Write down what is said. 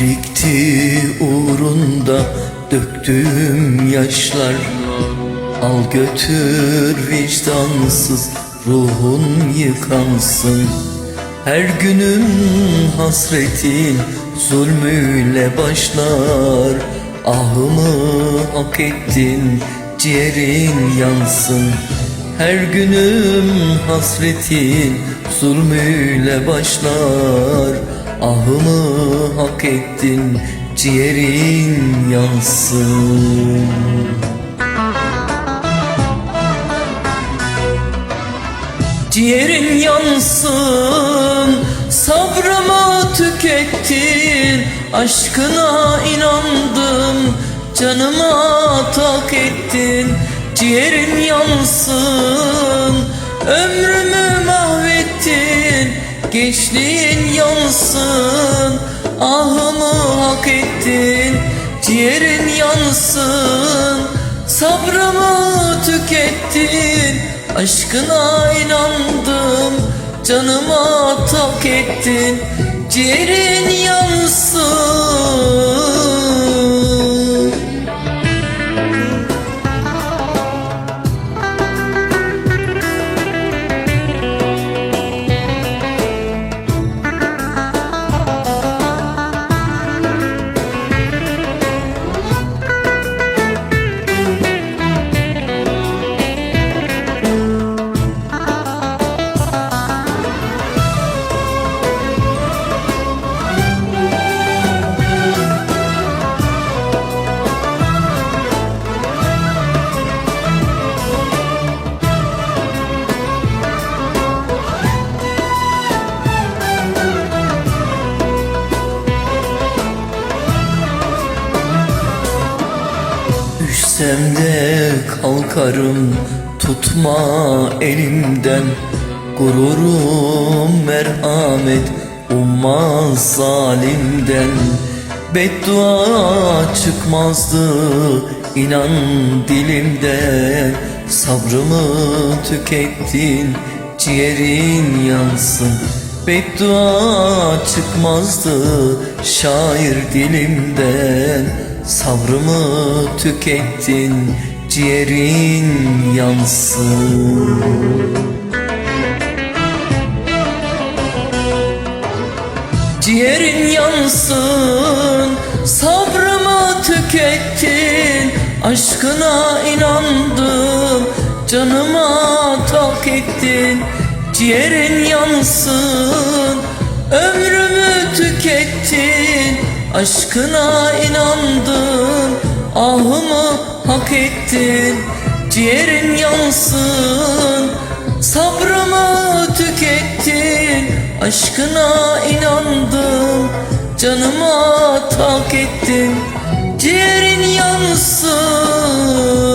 Gitti uğrunda döktüğüm yaşlar. Al götür vicdansız ruhun yıkansın. Her günün hasretin zulmüyle başlar. Ahımı hak ettin ciğerin yansın. Her günüm hasretin zulmüyle başlar Ahımı hak ettin ciğerin yansın. Ciğerin yansın Sabrımı tükettin Aşkına inandım Canıma tak ettin. Ciğerin yansın mahvettin Gençliğin yansın Ahımı hak ettin Ciğerin yansın Sabrımı tükettin Aşkına inandım Canıma tak ettin Ciğerin yansın Düşsem de kalkarım tutma elimden. Gururum merhamet ummaz zalimden. Beddua çıkmazdı inan dilimden Sabrımı tükettin ciğerin yansın. Beddua çıkmazdı şair dilimden Sabrımı tükettin ciğerin yansın. Ciğerin yansın Sabrımı tükettin Aşkına inandım Canıma tak ettin. Ciğerin yansın Ömrümü tükettin Aşkına inandım Ahımı hak ettin Ciğerin yansın Sabrımı tükettin. Aşkına inandım Canıma tak ettin Ciğerin yansın